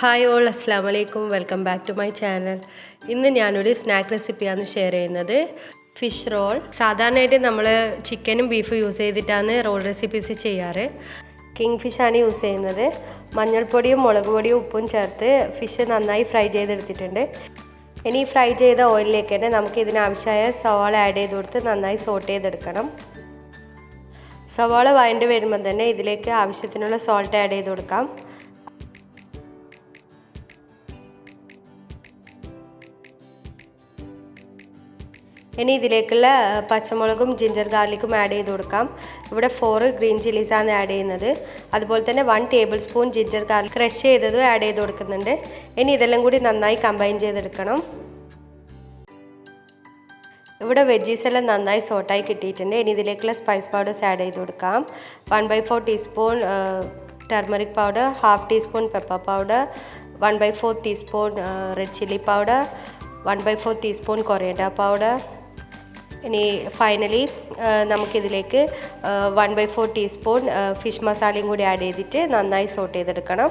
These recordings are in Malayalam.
ഹായ് ഓൾ അസ്സാം വലൈക്കും welcome back to my channel ഇന്ന് ഞാനൊരു സ്നാക്ക് റെസിപ്പിയാണ് ഷെയർ ചെയ്യുന്നത്. ഫിഷ് റോൾ സാധാരണയായിട്ട് നമ്മൾ ചിക്കനും ബീഫും യൂസ് ചെയ്തിട്ടാണ് റോൾ റെസിപ്പീസ് ചെയ്യാറ്. കിങ് ഫിഷാണ് യൂസ് ചെയ്യുന്നത്. മഞ്ഞൾപ്പൊടിയും മുളക് പൊടിയും ഉപ്പും ചേർത്ത് ഫിഷ് നന്നായി ഫ്രൈ ചെയ്തെടുത്തിട്ടുണ്ട്. ഇനി ഫ്രൈ ചെയ്ത ഓയിലിലേക്ക് തന്നെ നമുക്ക് ഇതിനാവശ്യമായ സവാള ആഡ് ചെയ്ത് കൊടുത്ത് നന്നായി സോട്ട് ചെയ്തെടുക്കണം. സവാള വഴണ്ട് വരുമ്പോൾ തന്നെ ഇതിലേക്ക് ആവശ്യത്തിനുള്ള സോൾട്ട് ആഡ് ചെയ്ത് കൊടുക്കാം. ഇനി ഇതിലേക്കുള്ള പച്ചമുളകും ജിഞ്ചർ ഗാർലിക്കും ആഡ് ചെയ്ത് കൊടുക്കാം. ഇവിടെ ഫോർ ഗ്രീൻ ചില്ലീസാണ് ആഡ് ചെയ്യുന്നത്. അതുപോലെ തന്നെ one tablespoon ginger garlic crush ചെയ്തതും ആഡ് ചെയ്ത് കൊടുക്കുന്നുണ്ട്. ഇനി ഇതെല്ലാം കൂടി നന്നായി കമ്പൈൻ ചെയ്തെടുക്കണം. ഇവിടെ വെജീസ് എല്ലാം നന്നായി സോട്ടായി കിട്ടിയിട്ടുണ്ട്. ഇനി ഇതിലേക്കുള്ള സ്പൈസ് പൗഡേഴ്സ് ആഡ് ചെയ്ത് കൊടുക്കാം. One by four teaspoon turmeric powder half teaspoon pepper powder one by four teaspoon red chilli powder one by four teaspoon coriander powder ഇനി ഫൈനലി നമുക്കിതിലേക്ക് one by four teaspoon fish മസാലയും കൂടി ആഡ് ചെയ്തിട്ട് നന്നായി സോട്ട് ചെയ്തെടുക്കണം.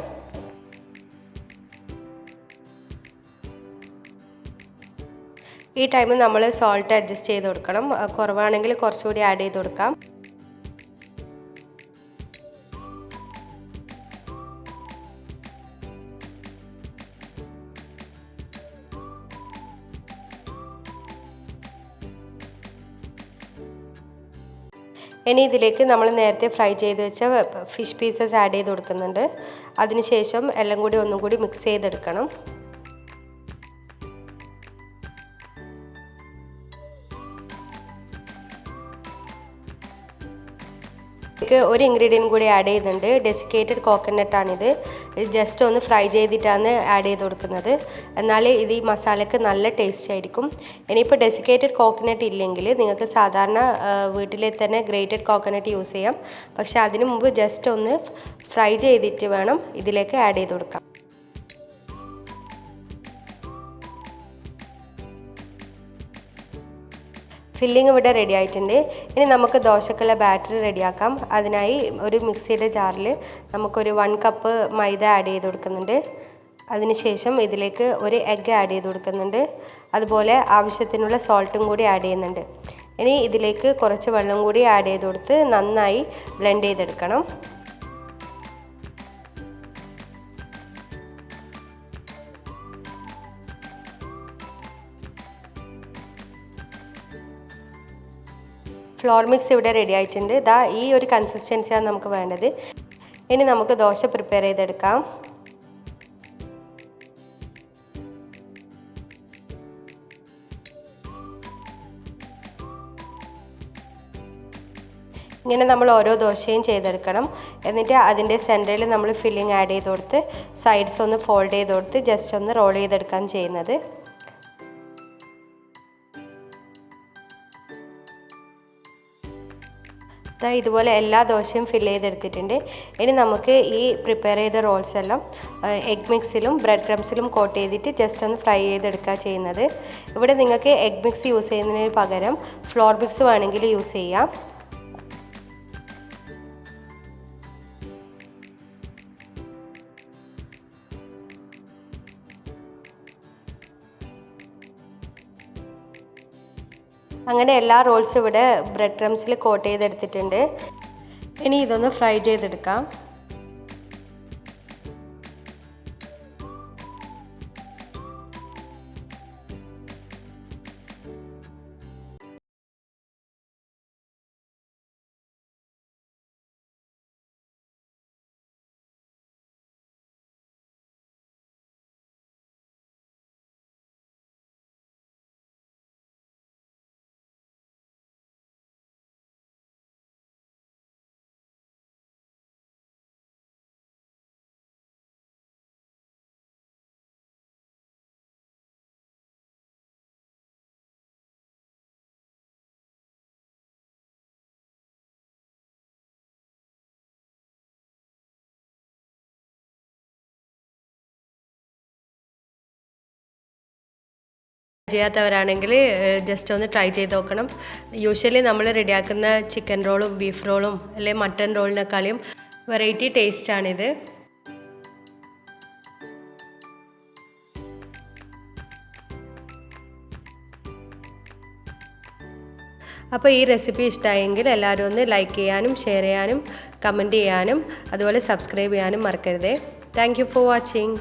ഈ ടൈമിൽ നമ്മൾ സോൾട്ട് അഡ്ജസ്റ്റ് ചെയ്ത് കൊടുക്കണം. കുറവാണെങ്കിൽ കുറച്ചുകൂടി ആഡ് ചെയ്ത് കൊടുക്കാം. ഇനി ഇതിലേക്ക് നമ്മൾ നേരത്തെ ഫ്രൈ ചെയ്ത് വെച്ച ഫിഷ് പീസസ് ആഡ് ചെയ്ത് കൊടുക്കുന്നുണ്ട്. അതിനുശേഷം എല്ലാം കൂടി ഒന്നും കൂടി മിക്സ് ചെയ്തെടുക്കണം. ഒരു ഇൻഗ്രീഡിയന്റ് കൂടി ആഡ് ചെയ്യുന്നുണ്ട്. ഡെസിക്കേറ്റഡ് കോക്കനട്ടാണിത് ഇത് ജസ്റ്റ് ഒന്ന് ഫ്രൈ ചെയ്തിട്ടാണ് ആഡ് ചെയ്ത് കൊടുക്കുന്നത്. എന്നാൽ ഇത് ഈ മസാലയ്ക്ക് നല്ല ടേസ്റ്റ് ആയിരിക്കും. ഇനിയിപ്പോൾ ഡെസിക്കേറ്റഡ് കോക്കനട്ട് ഇല്ലെങ്കിൽ നിങ്ങൾക്ക് സാധാരണ വീട്ടിലെ തന്നെ ഗ്രേറ്റഡ് കോക്കനട്ട് യൂസ് ചെയ്യാം. പക്ഷേ അതിനു മുമ്പ് ജസ്റ്റ് ഒന്ന് ഫ്രൈ ചെയ്തിട്ട് വേണം ഇതിലേക്ക് ആഡ് ചെയ്ത് കൊടുക്കാം. ഫില്ലിംഗ് ഇവിടെ റെഡി ആയിട്ടുണ്ട്. ഇനി നമുക്ക് ദോശക്കുള്ള ബാറ്ററി റെഡിയാക്കാം അതിനായി ഒരു മിക്സിയുടെ ജാറിൽ നമുക്കൊരു വൺ കപ്പ് മൈദ ആഡ് ചെയ്ത് കൊടുക്കുന്നുണ്ട്. അതിനുശേഷം ഇതിലേക്ക് ഒരു എഗ്ഗ് ആഡ് ചെയ്ത് കൊടുക്കുന്നുണ്ട്. അതുപോലെ ആവശ്യത്തിനുള്ള സോൾട്ടും കൂടി ആഡ് ചെയ്യുന്നുണ്ട്. ഇനി ഇതിലേക്ക് കുറച്ച് വെള്ളം കൂടി ആഡ് ചെയ്ത് കൊടുത്ത് നന്നായി ബ്ലെൻഡ് ചെയ്തെടുക്കണം. ഫ്ലോർ മിക്സ് ഇവിടെ റെഡി ആയിട്ടുണ്ട്. ഇതാ ഈ ഒരു കൺസിസ്റ്റൻസിയാണ് നമുക്ക് വേണ്ടത്. ഇനി നമുക്ക് ദോശ പ്രിപ്പയർ ചെയ്തെടുക്കാം. ഇങ്ങനെ നമ്മൾ ഓരോ ദോശയും ചെയ്തെടുക്കണം. എന്നിട്ട് അതിന്റെ സെന്ററിൽ നമ്മൾ ഫില്ലിംഗ് ആഡ് ചെയ്ത് കൊടുത്ത് സൈഡ്സ് ഒന്ന് ഫോൾഡ് ചെയ്ത് കൊടുത്ത് ജസ്റ്റ് ഒന്ന് റോൾ ചെയ്തെടുക്കാൻ ചെയ്യുന്നത്. ഇതുപോലെ എല്ലാ ദോശയും ഫില്ല് ചെയ്തെടുത്തിട്ടുണ്ട്. ഇനി നമുക്ക് ഈ പ്രിപ്പയർ ചെയ്ത റോൾസ് എല്ലാം എഗ് മിക്സിലും ബ്രെഡ് ക്രംസിലും കോട്ട് ചെയ്തിട്ട് ജസ്റ്റ് ഒന്ന് ഫ്രൈ ചെയ്തെടുക്കുക ചെയ്യുന്നത്. ഇവിടെ നിങ്ങൾക്ക് എഗ് മിക്സ് യൂസ് ചെയ്യുന്നതിന് പകരം ഫ്ലോർ മിക്സ് വേണമെങ്കിൽ യൂസ് ചെയ്യാം. അങ്ങനെ എല്ലാ റോൾസും ഇവിടെ ബ്രെഡ് ക്രംസിൽ കോട്ട് ചെയ്തെടുത്തിട്ടുണ്ട്. ഇനി ഇതൊന്ന് ഫ്രൈ ചെയ്തെടുക്കാം. ചെയ്യാത്തവരാണെങ്കിൽ ജസ്റ്റ് ഒന്ന് ട്രൈ ചെയ്ത് നോക്കണം. യൂഷ്വലി നമ്മൾ റെഡിയാക്കുന്ന ചിക്കൻ റോളും ബീഫ് റോളും അല്ലെങ്കിൽ മട്ടൻ റോളിനേക്കാളും വെറൈറ്റി ടേസ്റ്റാണിത് അപ്പോൾ ഈ റെസിപ്പി ഇഷ്ടമായെങ്കിൽ എല്ലാവരും ഒന്ന് ലൈക്ക് ചെയ്യാനും ഷെയർ ചെയ്യാനും കമന്റ് ചെയ്യാനും അതുപോലെ സബ്സ്ക്രൈബ് ചെയ്യാനും മറക്കരുതേ. Thank you for watching